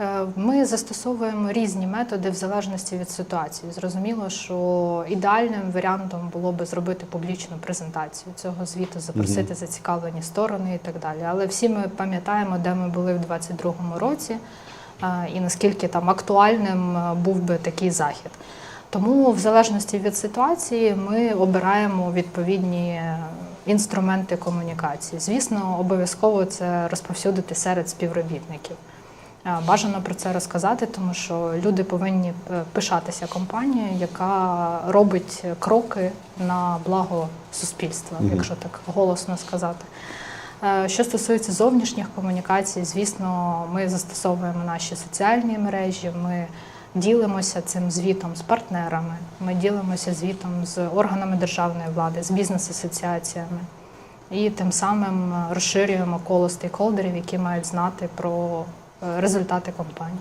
Е, Ми застосовуємо різні методи в залежності від ситуації. Зрозуміло, що ідеальним варіантом було би зробити публічну презентацію цього звіту, запросити зацікавлені сторони і так далі. Але всі ми пам'ятаємо, де ми були в 2022 році, е, і наскільки там актуальним е, був би такий захід. Тому, в залежності від ситуації, ми обираємо відповідні інструменти комунікації. Звісно, обов'язково це розповсюдити серед співробітників. Е, Бажано про це розказати, тому що люди повинні е, пишатися компанією, яка робить кроки на благо суспільства, Мгм. якщо так голосно сказати. Е, Що стосується зовнішніх комунікацій, звісно, ми застосовуємо наші соціальні мережі. Ми ділимося цим звітом з партнерами. Ми ділимося звітом з органами державної влади, з бізнес-асоціаціями. І тим самим розширюємо коло стейкхолдерів, які мають знати про результати компанії.